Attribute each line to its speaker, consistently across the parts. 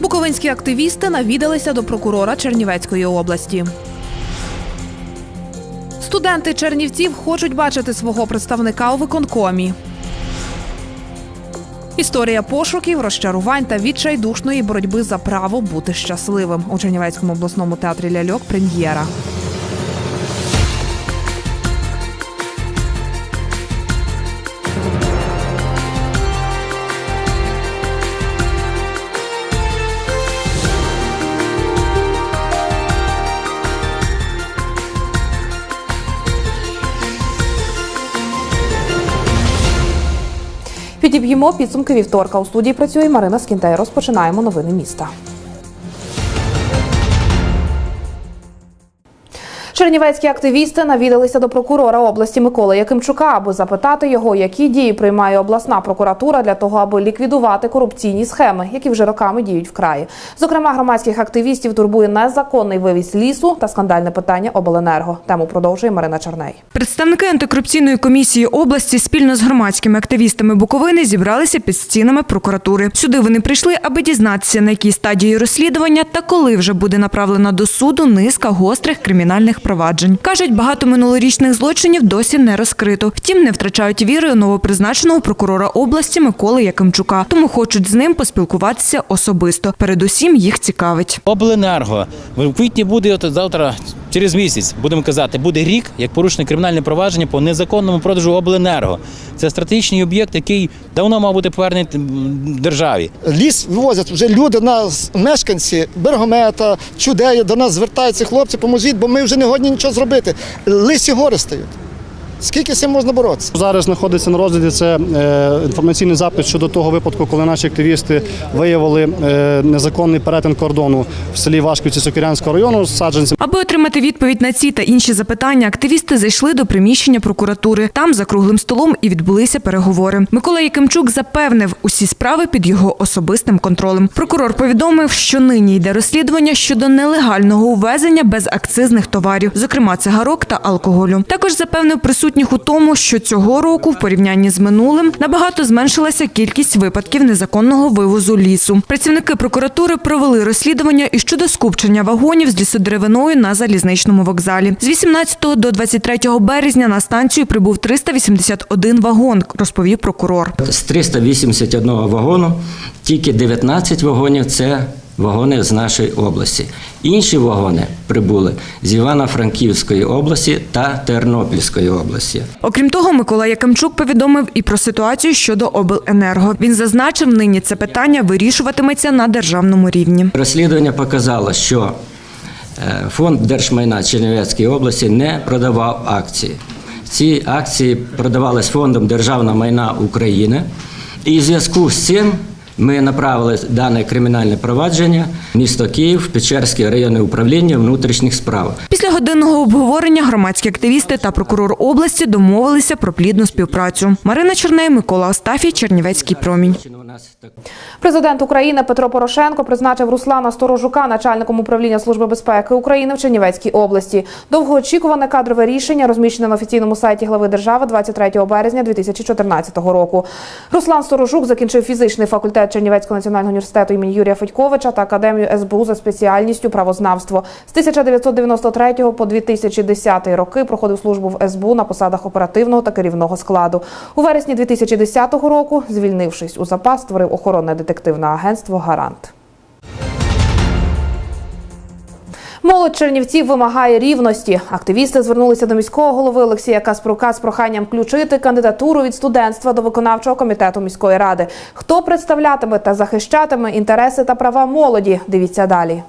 Speaker 1: Буковинські активісти навідалися до прокурора Чернівецької області. Студенти Чернівців хочуть бачити свого представника у виконкомі. Історія пошуків, розчарувань та відчайдушної боротьби за право бути щасливим у Чернівецькому обласному театрі ляльок. Прем'єра. Підіб'ємо підсумки вівторка. У студії працює Марина Скінтей. Розпочинаємо новини міста. Чернівецькі активісти навідалися до прокурора області Миколи Якимчука, аби запитати його, які дії приймає обласна прокуратура для того, аби ліквідувати корупційні схеми, які вже роками діють в краї. Зокрема, громадських активістів турбує незаконний вивіз лісу та скандальне питання обленерго. Тему продовжує Марина Черней.
Speaker 2: Представники антикорупційної комісії області спільно з громадськими активістами Буковини зібралися під стінами прокуратури. Сюди вони прийшли, аби дізнатися, на якій стадії розслідування та коли вже буде направлена до суду низка гострих кримінальних проваджень. кажуть, багато минулорічних злочинів досі не розкрито. Втім, не втрачають віри у новопризначеного прокурора області Миколи Якимчука, тому хочуть з ним поспілкуватися особисто. Передусім їх цікавить.
Speaker 3: Обленерго в квітні буде от завтра, через місяць, будемо казати, буде рік, як порушене кримінальне провадження по незаконному продажу обленерго. Це стратегічний об'єкт, який давно мав бути повернений державі.
Speaker 4: Ліс вивозять вже люди, нас, мешканці Бергомета, Чудея, до нас звертаються хлопці, поможіть, бо ми вже не годні нічого зробити. Лисі гори стають. Скільки з цим можна боротися?
Speaker 5: Зараз знаходиться на розгляді це е, інформаційний запит щодо того випадку, коли наші активісти виявили е, незаконний перетин кордону в селі Вашківці Сокирянського району з саджанцем.
Speaker 2: Аби отримати відповідь на ці та інші запитання, активісти зайшли до приміщення прокуратури. Там за круглим столом і відбулися переговори. Микола Якимчук запевнив, усі справи під його особистим контролем. Прокурор повідомив, що нині йде розслідування щодо нелегального увезення безакцизних товарів, зокрема цигарок та алкоголю. Також запевнив присутніх у тому, що цього року, в порівнянні з минулим, набагато зменшилася кількість випадків незаконного вивозу лісу. Працівники прокуратури провели розслідування і щодо скупчення вагонів з лісодеревиною на залізничному вокзалі. З 18 до 23 березня на станцію прибув 381 вагон, розповів прокурор.
Speaker 6: З 381 вагону тільки 19 вагонів це вагони з нашої області. Інші вагони прибули з Івано-Франківської області та Тернопільської області.
Speaker 2: Окрім того, Микола Якимчук повідомив і про ситуацію щодо обленерго. Він зазначив, нині це питання вирішуватиметься на державному рівні.
Speaker 6: Розслідування показало, що е, фонд держмайна Чернівецької області не продавав акції. Ці акції продавались фондом Державного майна України. І в зв'язку з цим ми направили дане кримінальне провадження місто Київ, Печерське районне управління внутрішніх справ.
Speaker 2: Після годинного обговорення громадські активісти та прокурор області домовилися про плідну співпрацю. Марина Черней, Микола Остафій, Чернівецький промінь.
Speaker 1: Президент України Петро Порошенко призначив Руслана Сторожука начальником управління Служби безпеки України в Чернівецькій області. Довгоочікуване кадрове рішення розміщене на офіційному сайті глави держави 23 березня 2014 року. Руслан Сторожук закінчив фізичний факультет Чернівецького національного університету імені Юрія Федьковича та академію СБУ за спеціальністю правознавство. З 1993 по 2010 роки проходив службу в СБУ на посадах оперативного та керівного складу. У вересні 2010 року, звільнившись у запас, створив охоронне детективне агентство Гарант. Молодь Чернівців вимагає рівності. Активісти звернулися до міського голови Олексія Каспрука з проханням включити кандидатуру від студентства до виконавчого комітету міської ради. Хто представлятиме та захищатиме інтереси та права молоді? Дивіться далі.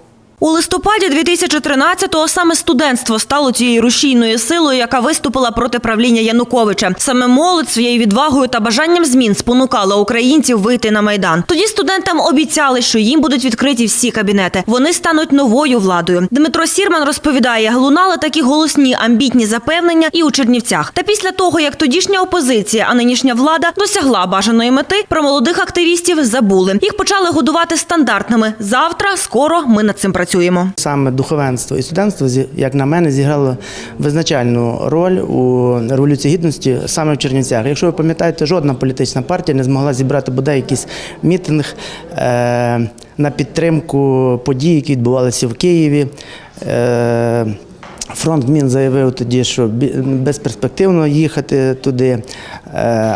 Speaker 7: У листопаді 2013-го саме студентство стало тією рушійною силою, яка виступила проти правління Януковича. Саме молодь своєю відвагою та бажанням змін спонукала українців вийти на майдан. Тоді студентам обіцяли, що їм будуть відкриті всі кабінети. Вони стануть новою владою. Дмитро Сірман розповідає, лунали такі голосні амбітні запевнення і у Чернівцях. Та після того, як тодішня опозиція, а нинішня влада досягла бажаної мети, про молодих активістів забули. Їх почали годувати стандартними. Завтра, скоро ми над цим працюємо. Працюємо.
Speaker 8: Саме духовенство і студентство, як на мене, зіграло визначальну роль у революції гідності саме в Чернівцях. Якщо ви пам'ятаєте, жодна політична партія не змогла зібрати бодай якийсь мітинг е, на підтримку подій, які відбувалися в Києві. Е, Фронт Мін заявив тоді, що безперспективно їхати туди,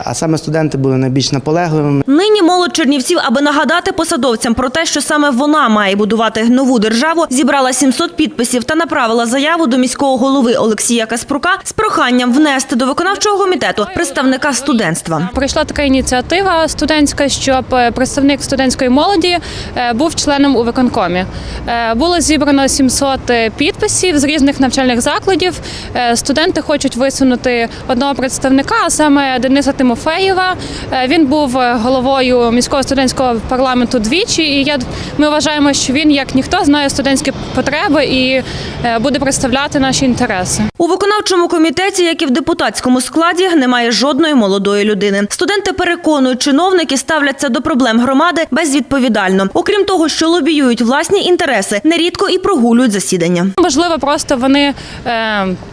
Speaker 8: а саме студенти були найбільш наполегливими.
Speaker 7: Нині молодь Чернівців, аби нагадати посадовцям про те, що саме вона має будувати нову державу, зібрала 700 підписів та направила заяву до міського голови Олексія Каспрука з проханням внести до виконавчого комітету представника студентства.
Speaker 9: Прийшла така ініціатива студентська, щоб е, представник студентської молоді е, був членом у виконкомі. Е, Було зібрано 700 підписів з різних навчальних закладів. Е, Студенти хочуть висунути одного представника, а саме Дениса Тимофеєва. Е, Він був е, головою міського студентського парламенту двічі. І я ми вважаємо, що він як ніхто знає студентські потреби і е, буде представляти наші інтереси.
Speaker 7: У виконавчому комітеті, як і в депутатському складі, немає жодної молодої людини. Студенти переконують, чиновники ставляться до проблем громади безвідповідально. Окрім того, що лобіюють власні інтереси, нерідко і прогулюють засідання.
Speaker 9: Можливо, просто вони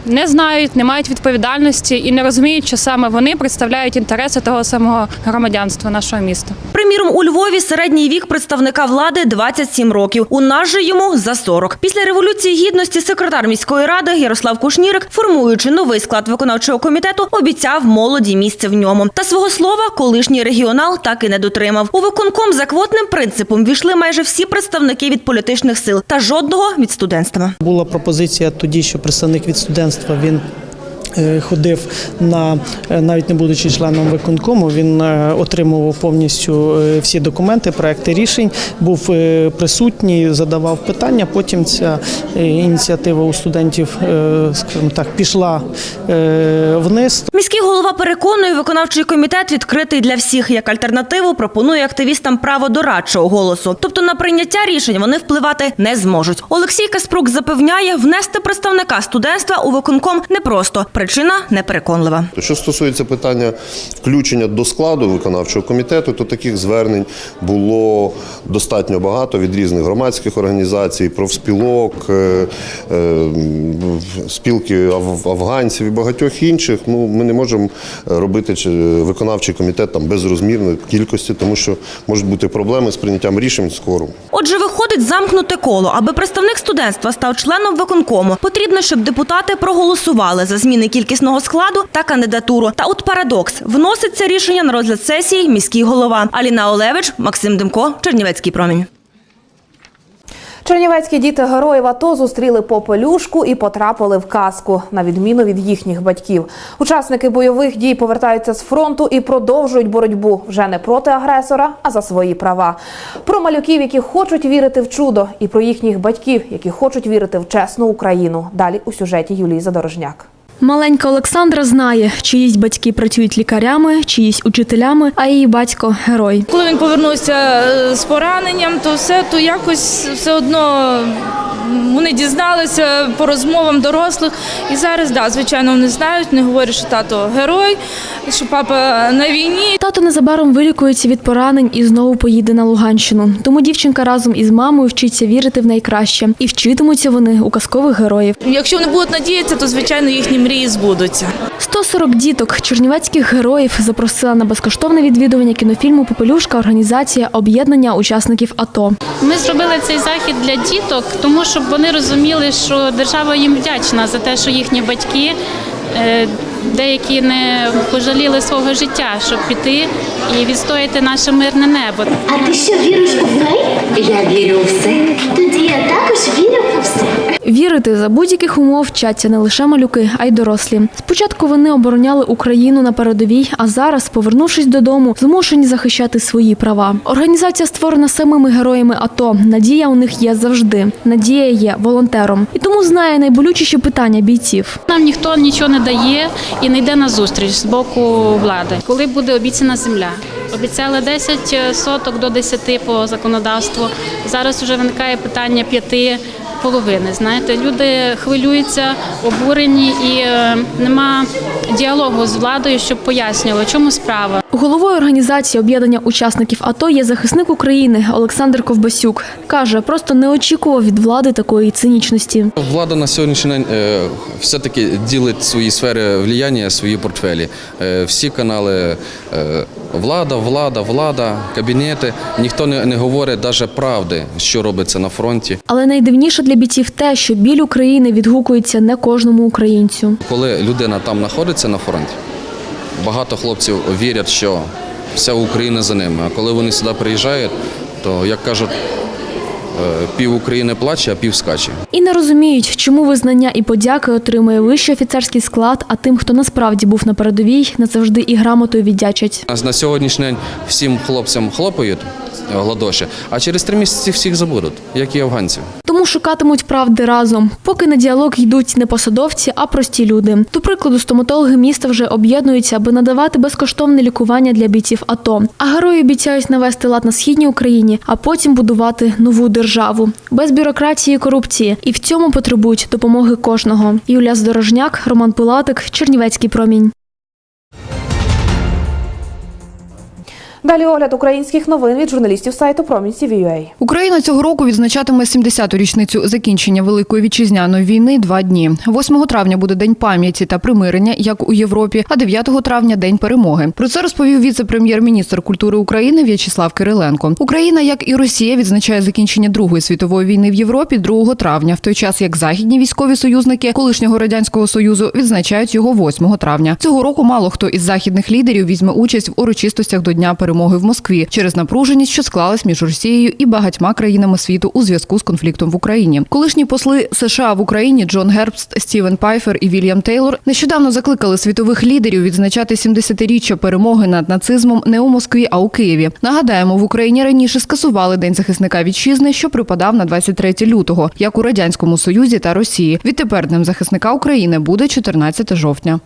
Speaker 9: не знають, не мають відповідальності і не розуміють, що саме вони представляють інтереси того самого громадянства нашого міста.
Speaker 7: Приміром, у Львові середній вік представника влади 27 років. У нас же йому за 40. Після революції гідності секретар міської ради Ярослав Кушнірик, формуючи новий склад виконавчого комітету, обіцяв молоді місце в ньому. Та свого слова колишній регіонал так і не дотримав. У виконком за квотним принципом війшли майже всі представники від політичних сил та жодного від студентства.
Speaker 10: Була пропозиція тоді, що представник від студентства він. Е, Ходив на е, навіть не будучи членом виконкому, він е, отримував повністю всі документи, проекти рішень, був присутній, задавав питання. Потім ця ініціатива у студентів, скажімо так, пішла вниз.
Speaker 7: Міський голова переконує, виконавчий комітет відкритий для всіх. Як альтернативу пропонує активістам право дорадчого голосу. Тобто на прийняття рішень вони впливати не зможуть. Олексій Каспрук запевняє, внести представника студентства у виконком непросто. Причина непереконлива.
Speaker 11: Що стосується питання включення до складу виконавчого комітету, то таких звернень було достатньо багато від різних громадських організацій, профспілок, е, е, спілки аф- афганців і багатьох інших. Ну, ми не можемо робити виконавчий комітет там безрозмірної кількості, тому що можуть бути проблеми з прийняттям рішень скоро.
Speaker 7: Отже, виходить замкнуте коло. Аби представник студентства став членом виконкому, потрібно, щоб депутати проголосували за зміни кількісного складу та кандидатуру. Та от парадокс вносить це рішення на розгляд сесії міський голова Аліна Олевич, Максим Демко, Чернівецький промінь.
Speaker 1: Чернівецькі діти героїв АТО зустріли попелюшку і потрапили в казку, на відміну від їхніх батьків. Учасники бойових дій повертаються з фронту і продовжують боротьбу вже не проти агресора, а за свої права. Про малюків, які хочуть вірити в чудо, і про їхніх батьків, які хочуть вірити в чесну Україну. Далі у сюжеті Юлії Задорожняк.
Speaker 12: Маленька Олександра знає, чиїсь батьки працюють лікарями, чиїсь учителями, а її батько герой.
Speaker 13: Коли він повернувся е, з пораненням, то все то якось все одно вони дізналися по розмовам дорослих. І зараз, да, звичайно, вони знають, вони говорять, що тато герой, що папа на війні.
Speaker 12: Тато незабаром вилікується від поранень і знову поїде на Луганщину. Тому дівчинка разом із мамою вчиться вірити в найкраще, і вчитимуться вони у казкових героїв.
Speaker 13: Якщо вони будуть надіятися, то звичайно їхні мрії збудуться.
Speaker 12: 140 діток чернівецьких героїв запросила на безкоштовне відвідування кінофільму Попелюшка організація об'єднання учасників АТО.
Speaker 9: Ми зробили цей захід для діток, тому щоб вони розуміли, що держава їм вдячна за те, що їхні батьки. е, Деякі не пожаліли свого життя, щоб піти і відстояти наше мирне небо.
Speaker 14: А ти що віриш у фей? Я вірю у все. Також вірю у все.
Speaker 12: Вірити за будь-яких умов вчаться не лише малюки, а й дорослі. Спочатку вони обороняли Україну на передовій, а зараз, повернувшись додому, змушені захищати свої права. Організація створена самими героями АТО. Надія у них є завжди. Надія є волонтером, і тому знає найболючіші питання бійців.
Speaker 9: Нам ніхто нічого не дає і не йде на зустріч з боку влади. Коли буде обіцяна земля? Обіцяли 10 соток до 10 по законодавству. Зараз вже виникає питання 5 половини. Знаєте, люди хвилюються, обурені і е, нема діалогу з владою, щоб пояснювали, чому справа.
Speaker 12: Головою організації об'єднання учасників АТО є захисник України Олександр Ковбасюк. Каже, просто не очікував від влади такої цинічності.
Speaker 15: Влада на сьогоднішній день е, все-таки ділить свої сфери влияння, свої портфелі. Е, всі канали е, влада, влада, влада, кабінети. Ніхто не, не говорить навіть правди, що робиться на фронті.
Speaker 12: Але найдивніше для бійців те, що біль України відгукується не кожному українцю.
Speaker 15: Коли людина там знаходиться на фронті, багато хлопців вірять, що вся Україна за ними. А коли вони сюди приїжджають, то як кажуть, пів України плаче, а пів скаче.
Speaker 12: І не розуміють, чому визнання і подяки отримує вищий офіцерський склад, а тим, хто насправді був на передовій, назавжди і грамотою віддячать.
Speaker 15: На- На сьогоднішній день всім хлопцям хлопають е, гладоші, а через три місяці всіх забудуть, як і афганців.
Speaker 12: Тому шукатимуть правди разом, поки на діалог йдуть не посадовці, а прості люди. До прикладу, стоматологи міста вже об'єднуються, аби надавати безкоштовне лікування для бійців АТО. А герої обіцяють навести лад на східній Україні, а потім будувати нову державу без бюрократії і корупції. І в цьому потребують допомоги кожного. Юлія Здорожняк, Роман Пилатик, Чернівецький промінь.
Speaker 1: Далі огляд українських новин від журналістів сайту Промінь.CVUA.
Speaker 16: Україна цього року відзначатиме 70-ту річницю закінчення Великої вітчизняної війни два дні. 8 травня буде День пам'яті та примирення, як у Європі, а 9 травня День перемоги. Про це розповів віце-прем'єр-міністр культури України В'ячеслав Кириленко. Україна, як і Росія, відзначає закінчення Другої світової війни в Європі 2 травня, в той час як західні військові союзники колишнього радянського союзу відзначають його 8 травня. Цього року мало хто із західних лідерів візьме участь в урочистостях до Дня перемоги в Москві через напруженість, що склалась між Росією і багатьма країнами світу у зв'язку з конфліктом в Україні. Колишні посли США в Україні Джон Гербст, Стівен Пайфер і Вільям Тейлор нещодавно закликали світових лідерів відзначати 70-річчя перемоги над нацизмом не у Москві, а у Києві. Нагадаємо, в Україні раніше скасували День захисника вітчизни, що припадав на 23 лютого, як у радянському союзі та Росії. Відтепер Днем захисника України буде 14 жовтня.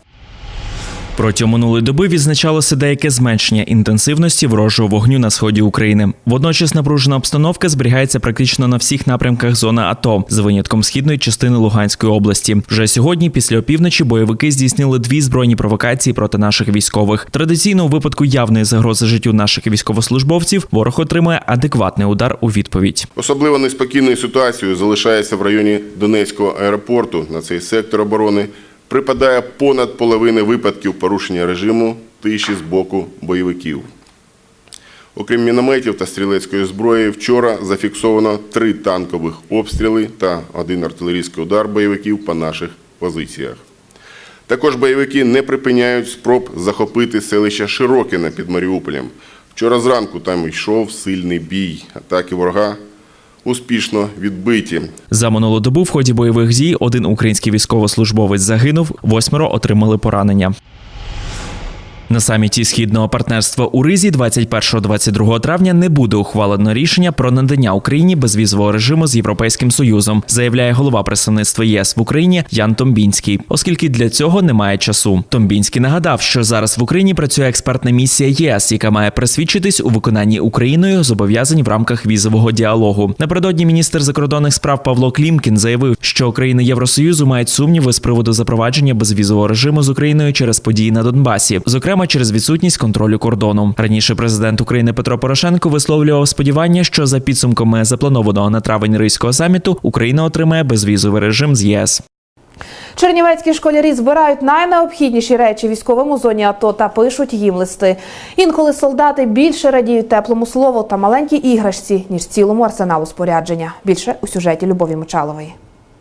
Speaker 17: Протягом минулої доби відзначалося деяке зменшення інтенсивності ворожого вогню на сході України. Водночас напружена обстановка зберігається практично на всіх напрямках зони АТО, за винятком східної частини Луганської області. Вже сьогодні, після опівночі, бойовики здійснили дві збройні провокації проти наших військових. Традиційно у випадку явної загрози життю наших військовослужбовців ворог отримує адекватний удар у відповідь.
Speaker 18: Особливо неспокійною ситуацією залишається в районі Донецького аеропорту. На цей сектор оборони припадає понад половини випадків порушення режиму тиші з боку бойовиків. Окрім мінометів та стрілецької зброї, вчора зафіксовано три танкових обстріли та один артилерійський удар бойовиків по наших позиціях. Також бойовики не припиняють спроб захопити селище Широкине під Маріуполем. Вчора зранку там йшов сильний бій. Атаки ворога успішно відбиті.
Speaker 17: За минулу добу в ході бойових дій один український військовослужбовець загинув, восьмеро отримали поранення. На саміті східного партнерства у Ризі 21-22 травня не буде ухвалено рішення про надання Україні безвізового режиму з Європейським Союзом, заявляє голова представництва ЄС в Україні Ян Томбінський, оскільки для цього немає часу. Томбінський нагадав, що зараз в Україні працює експертна місія ЄС, яка має присвідчитись у виконанні Україною зобов'язань в рамках візового діалогу. Напередодні міністр закордонних справ Павло Клімкін заявив, що країни Євросоюзу мають сумніви з приводу запровадження безвізового режиму з Україною через події на Донбасі, зокрема через відсутність контролю кордону. Раніше президент України Петро Порошенко висловлював сподівання, що за підсумками запланованого на травень ризького саміту Україна отримає безвізовий режим з ЄС.
Speaker 1: Чернівецькі школярі збирають найнеобхідніші речі військовим у зоні АТО та пишуть їм листи. Інколи солдати більше радіють теплому слову та маленькій іграшці, ніж цілому арсеналу спорядження. Більше у сюжеті Любові Мочалової.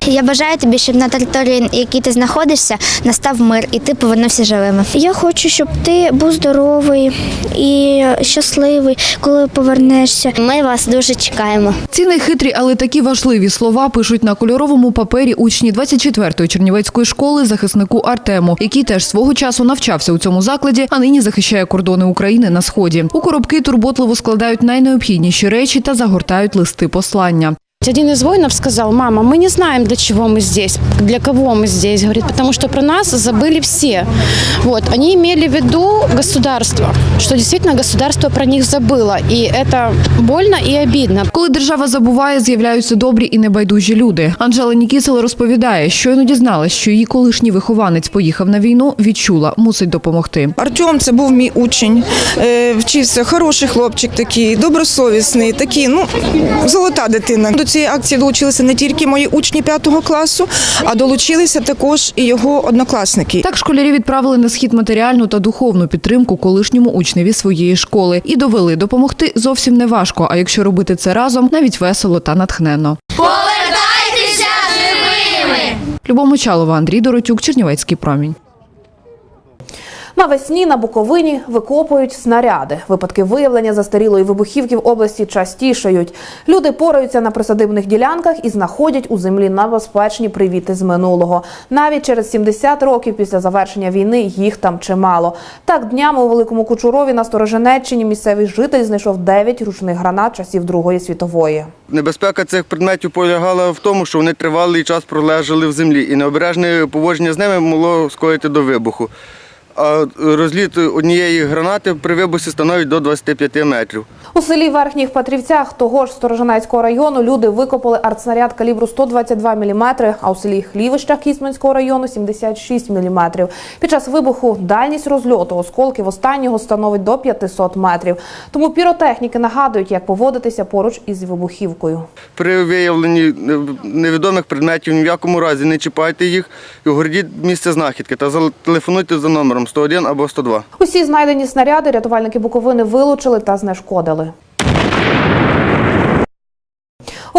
Speaker 19: Я бажаю тобі, щоб на території, якій ти знаходишся, настав мир і ти повернувся живими. Я хочу, щоб ти був здоровий і щасливий, коли повернешся. Ми вас дуже чекаємо.
Speaker 16: Ці нехитрі, але такі важливі слова пишуть на кольоровому папері учні 24-ї чернівецької школи захиснику Артему, який теж свого часу навчався у цьому закладі, а нині захищає кордони України на сході. У коробки турботливо складають найнеобхідніші речі та загортають листи послання.
Speaker 20: Один из воинов сказал, мама, мы не знаем, для чего мы здесь, для кого мы здесь, говорит, потому что про нас забыли все. Вот, они имели в виду государство, что действительно государство про них забыло, и это больно и обидно.
Speaker 16: Коли держава забуває, з'являються добрі і небайдужі люди. Анжела Нікісел розповідає, щойно дізналась, що її колишній вихованець поїхав на війну, відчула, мусить допомогти.
Speaker 21: Артем це був мій учень, е, вчився хороший хлопчик такий, добросовісний, такий, ну золота дитина. Цієї акції долучилися не тільки мої учні п'ятого класу, а долучилися також і його однокласники.
Speaker 16: Так школярі відправили на схід матеріальну та духовну підтримку колишньому учневі своєї школи і довели допомогти зовсім не важко. А якщо робити це разом, навіть весело та натхненно.
Speaker 14: Повертайтеся живими!
Speaker 16: Любов Мочалова, Андрій Доротюк, Чернівецький промінь.
Speaker 1: Навесні на Буковині викопують снаряди. Випадки виявлення застарілої вибухівки в області частішають. Люди пораються на присадибних ділянках і знаходять у землі небезпечні привіти з минулого. Навіть через 70 років після завершення війни їх там чимало. Так днями у Великому Кучурові на Стороженеччині місцевий житель знайшов 9 ручних гранат часів Другої світової.
Speaker 22: Небезпека цих предметів полягала в тому, що вони тривалий час пролежали в землі, і необережне поводження з ними могло скоїти до вибуху. А розліт однієї гранати при вибусі становить до 25 метрів.
Speaker 1: У селі Верхніх Петрівцях того ж Сторожинецького району люди викопали артснаряд калібру 122 мм, а у селі Хлівищах Кісменського району 76 мм. Під час вибуху дальність розльоту осколків останнього становить до 500 метрів. Тому піротехніки нагадують, як поводитися поруч із вибухівкою.
Speaker 22: При виявленні невідомих предметів ні в якому разі не чіпайте їх і огородіть місце знахідки та зателефонуйте за номером 101 або 102.
Speaker 1: Усі знайдені снаряди рятувальники Буковини вилучили та знешкодили.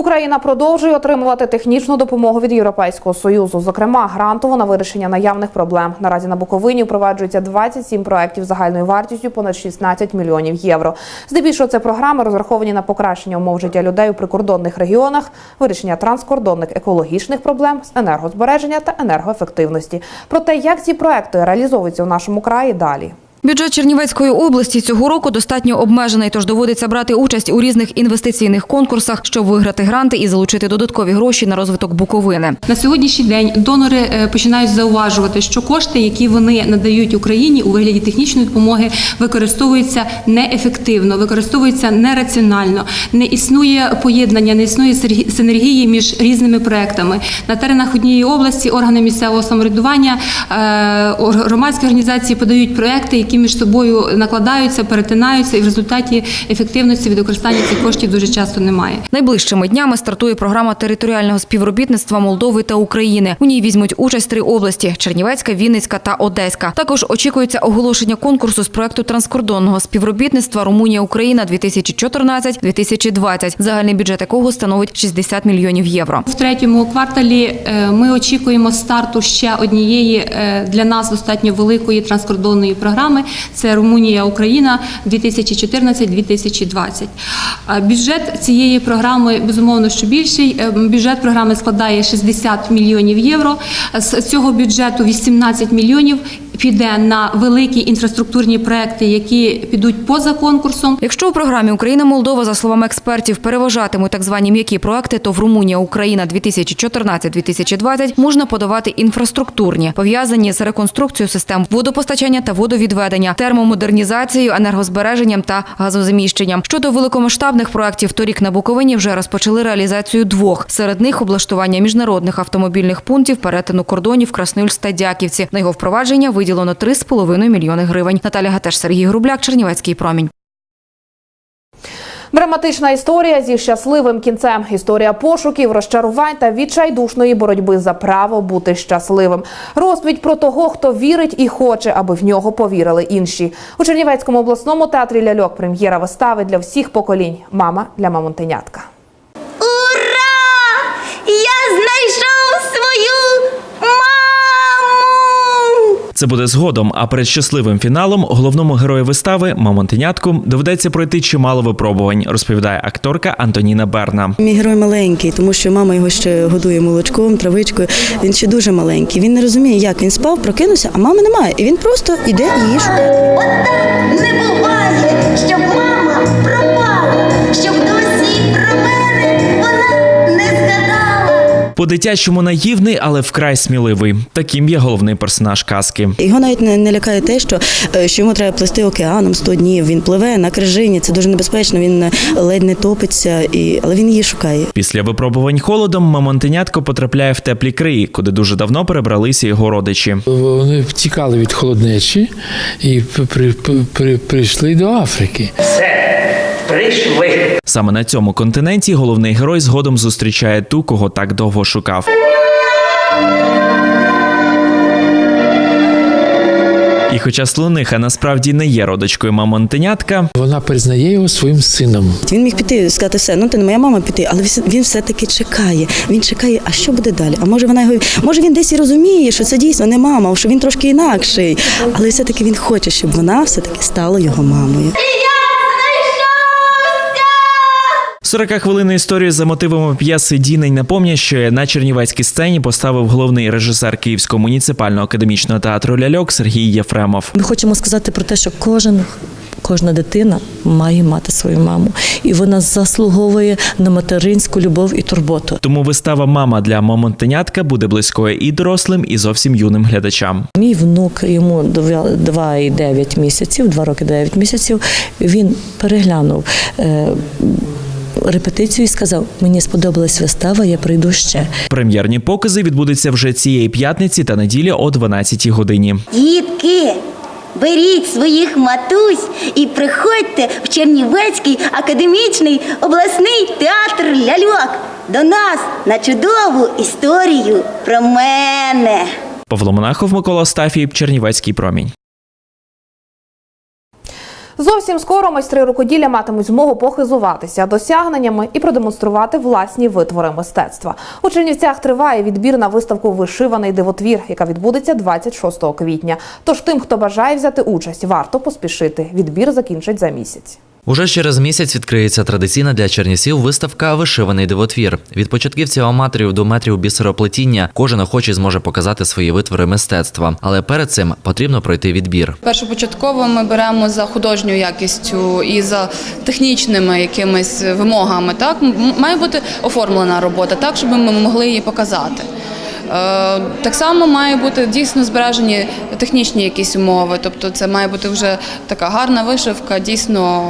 Speaker 1: Україна продовжує отримувати технічну допомогу від Європейського союзу, зокрема грантову на вирішення наявних проблем. Наразі на Буковині впроваджується 27 проєктів загальною вартістю понад 16 мільйонів євро. Здебільшого це програми розраховані на покращення умов життя людей у прикордонних регіонах, вирішення транскордонних екологічних проблем з енергозбереження та енергоефективності. Про те, як ці проекти реалізовуються у нашому краї, далі.
Speaker 23: Бюджет Чернівецької області цього року достатньо обмежений, тож доводиться брати участь у різних інвестиційних конкурсах, щоб виграти гранти і залучити додаткові гроші на розвиток Буковини.
Speaker 24: На сьогоднішній день донори е, починають зауважувати, що кошти, які вони надають Україні у вигляді технічної допомоги, використовуються неефективно, використовуються нераціонально. Не існує поєднання, не існує синергії між різними проектами. На теренах однієї області органи місцевого самоврядування, е, громадські організації подають проекти, які між собою накладаються, перетинаються, і в результаті ефективності від використання цих коштів дуже часто немає.
Speaker 23: Найближчими днями стартує програма територіального співробітництва Молдови та України. У ній візьмуть участь три області: Чернівецька, Вінницька та Одеська. Також очікується оголошення конкурсу з проекту транскордонного співробітництва Румунія Україна 2014-2020, загальний бюджет якого становить 60 мільйонів євро.
Speaker 24: В третьому кварталі е, ми очікуємо старту ще однієї е, для нас достатньо великої транскордонної програми. Це Румунія Україна 2014-2020. Бюджет цієї програми безумовно що більший. Е, Бюджет програми складає 60 мільйонів євро. З цього бюджету 18 мільйонів піде на великі інфраструктурні проекти, які підуть поза конкурсом.
Speaker 23: Якщо у програмі Україна Молдова, за словами експертів, переважатимуть так звані м'які проекти, то в Румунія Україна 2014-2020 можна подавати інфраструктурні, пов'язані з реконструкцією систем водопостачання та водовідведення, термомодернізацією, енергозбереженням та газозаміщенням. Щодо великомасштабних проєктів, торік на Буковині вже розпочали реалізацію двох. Серед них облаштування міжнародних автомобільних пунктів перетину кордонів Красноїльськ та Дяківці. На його впровадження виділено 3,5 мільйони гривень. Наталя Гатеш, Сергій Грубляк, Чернівецький промінь.
Speaker 1: Драматична історія зі щасливим кінцем. Історія пошуків, розчарувань та відчайдушної боротьби за право бути щасливим. Розповідь про того, хто вірить і хоче, аби в нього повірили інші. У Чернівецькому обласному театрі ляльок прем'єра вистави для всіх поколінь. Мама для мамонтенятка.
Speaker 14: Я знайшов свою маму!
Speaker 17: Це буде згодом. А перед щасливим фіналом головному герою вистави Мамонтенятку доведеться пройти чимало випробувань, розповідає акторка Антоніна Берна.
Speaker 25: Мій герой маленький, тому що мама його ще годує молочком, травичкою. Він ще дуже маленький. Він не розуміє, як він спав, прокинувся, а мами немає. І він просто йде її шукати.
Speaker 14: Не буває, щоб мама
Speaker 17: По-дитячому наївний, але вкрай сміливий. Таким є головний персонаж казки.
Speaker 25: Його навіть не, не лякає те, що, е, що йому треба плисти океаном 100 днів. Він пливе на крижині, це дуже небезпечно. Він е, ледь не топиться, і але він її шукає.
Speaker 17: Після випробувань холодом мамонтенятко потрапляє в теплі краї, куди дуже давно перебралися його родичі.
Speaker 26: Вони втікали від холоднечі і при, при, при, прийшли до Африки.
Speaker 17: Саме на цьому континенті головний герой згодом зустрічає ту, кого так довго шукав. І хоча слониха насправді не є родичкою мамонтенятка,
Speaker 26: Вона признає його своїм сином.
Speaker 25: Він міг піти сказати все, ну ти не моя мама піти, але він- він все-таки чекає. Він чекає, а що буде далі? А може вона його може він десь і розуміє, що це дійсно не мама, що він трошки інакший. Але все-таки він хоче, щоб вона все-таки стала його мамою.
Speaker 17: 40-хвилинну історію за мотивами п'єси Дінень напомня, що на чернівецькій сцені поставив головний режисер Київського муніципального академічного театру Ляльок Сергій Єфремов.
Speaker 27: Ми хочемо сказати про те, що кожен. Кожна дитина має мати свою маму, і вона заслуговує на материнську любов і турботу.
Speaker 17: Тому вистава Мама для мамонтенятка буде близькою і дорослим, і зовсім юним глядачам.
Speaker 27: Мій внук йому 2 і 9 місяців, 2 роки 9 місяців. Він переглянув. Е, Репетицію і сказав: мені сподобалась вистава, я прийду ще.
Speaker 17: Прем'єрні покази відбудуться вже цієї п'ятниці та неділі о 12 годині.
Speaker 28: Дітки, беріть своїх матусь і приходьте в Чернівецький академічний обласний театр ляльок до нас на чудову історію про мене.
Speaker 17: Павло Монахов, Микола Стафій, Чернівецький промінь.
Speaker 1: Зовсім скоро майстри рукоділля матимуть змогу похизуватися досягненнями і продемонструвати власні витвори мистецтва. У Чернівцях триває відбір на виставку Вишиваний дивотвір, яка відбудеться 26 квітня. Тож тим, хто бажає взяти участь, варто поспішити. Відбір закінчить за місяць.
Speaker 29: Уже через місяць відкриється традиційна для чернівців виставка Вишиваний дивотвір. Від початківців аматорів до метрів бісероплетіння кожен охочий зможе показати свої витвори мистецтва. Але перед цим потрібно пройти відбір.
Speaker 30: Першопочатково ми беремо за художньою якістю і за технічними якимись вимогами. Так має бути оформлена робота, так щоб ми могли її показати. Е, Так само має бути дійсно збережені технічні якісь умови, тобто це має бути вже така гарна вишивка, дійсно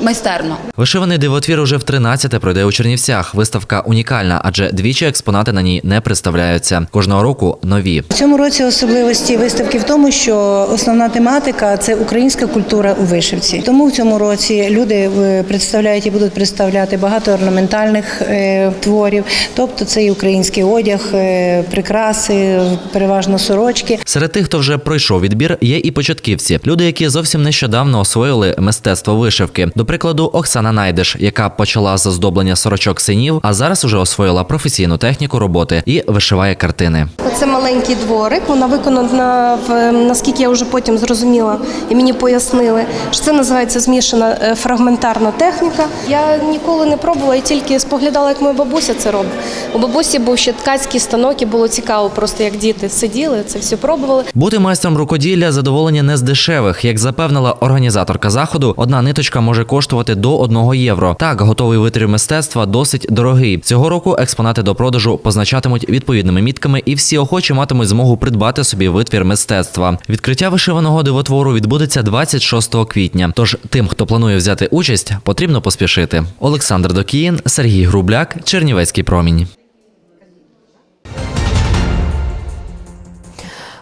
Speaker 30: майстерно.
Speaker 29: Вишиваний дивотвір уже в 13-те пройде у Чернівцях. Виставка унікальна, адже двічі експонати на ній не представляються. Кожного року нові.
Speaker 31: В цьому році особливості виставки в тому, що основна тематика це українська культура у вишивці. Тому в цьому році люди е, представляють і будуть представляти багато орнаментальних е, творів, тобто це і український одяг, е, прикраси, переважно сорочки.
Speaker 29: Серед тих, хто вже пройшов відбір, є і початківці. Люди, які зовсім нещодавно освоїли мистецтво вишивки. До прикладу, Оксана Найдеш, яка почала з оздоблення сорочок синів, а зараз уже освоїла професійну техніку роботи і вишиває картини.
Speaker 32: Це маленький дворик. Вона виконана в наскільки я вже потім зрозуміла, і мені пояснили, що це називається змішана е, фрагментарна техніка. Я ніколи не пробувала, я тільки споглядала, як моя бабуся це робить. У бабусі був ще ткацький станок, і було цікаво, просто як діти сиділи, це все пробували.
Speaker 29: Бути майстром рукоділля задоволення не з дешевих. Як запевнила організаторка заходу, одна ниточка може коштувати до 1 євро. Так, готовий витвір мистецтва досить дорогий. Цього року експонати до продажу позначатимуть відповідними мітками, і всі охочі матимуть змогу придбати собі витвір мистецтва. Відкриття вишиваного дивотвору відбудеться 26 квітня. Тож тим, хто планує взяти участь, потрібно поспішити. Олександр Докіїн, Сергій Грубляк, Чернівецький промінь.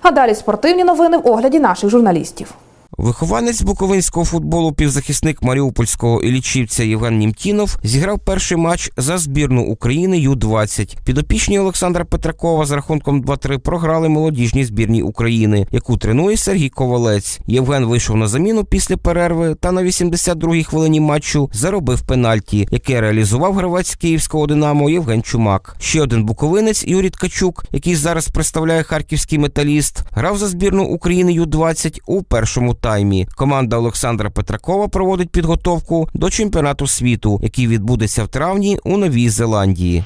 Speaker 1: А далі спортивні новини в огляді наших журналістів.
Speaker 33: Вихованець буковинського футболу, півзахисник маріупольського ілічівця Євген Німтінов зіграв перший матч за збірну України Ю-20. Підопічні Олександра Петракова з рахунком 2-3 програли молодіжній збірній України, яку тренує Сергій Ковалець. Євген вийшов на заміну після перерви та на 82-й хвилині матчу заробив пенальті, яке реалізував гравець київського Динамо Євген Чумак. Ще один буковинець Юрій Ткачук, який зараз представляє харківський металіст, грав за збірну України Ю-20 у першому таймі. Команда Олександра Петракова проводить підготовку до чемпіонату світу, який відбудеться в травні у Новій Зеландії.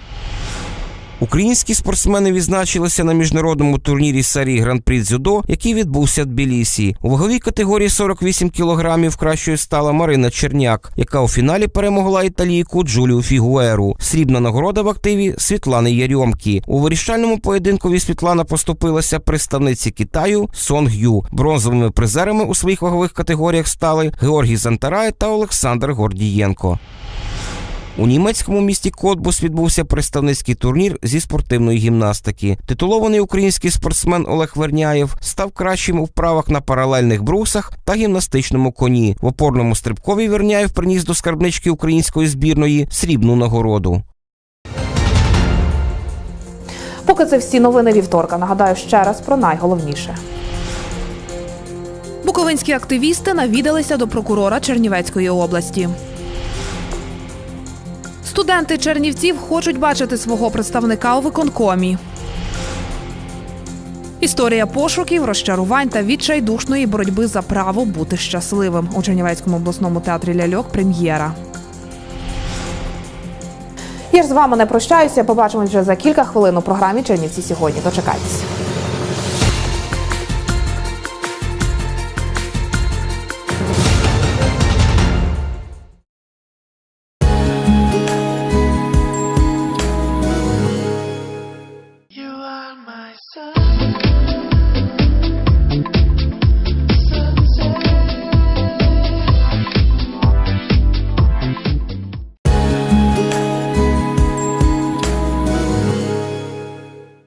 Speaker 33: Українські спортсмени відзначилися на міжнародному турнірі серії Гран-прі дзюдо, який відбувся в Тбілісі. У ваговій категорії 48 кілограмів кращою стала Марина Черняк, яка у фіналі перемогла італійку Джулію Фігуеру. Срібна нагорода в активі Світлани Ярьомкі. У вирішальному поєдинкові Світлана поступилася представниці Китаю Сон Гю. Бронзовими призерами у своїх вагових категоріях стали Георгій Зантарай та Олександр Гордієнко. У німецькому місті Котбус відбувся представницький турнір зі спортивної гімнастики. Титулований український спортсмен Олег Верняєв став кращим у вправах на паралельних брусах та гімнастичному коні. В опорному стрибкові Верняєв приніс до скарбнички української збірної срібну нагороду.
Speaker 1: Поки це всі новини вівторка. Нагадаю ще раз про найголовніше.
Speaker 2: Буковинські активісти навідалися до прокурора Чернівецької області. Студенти Чернівців хочуть бачити свого представника у виконкомі. Історія пошуків, розчарувань та відчайдушної боротьби за право бути щасливим у Чернівецькому обласному театрі ляльок. Прем'єра.
Speaker 1: Я ж з вами не прощаюся. Побачимось вже за кілька хвилин у програмі Чернівці сьогодні. Дочекайтеся.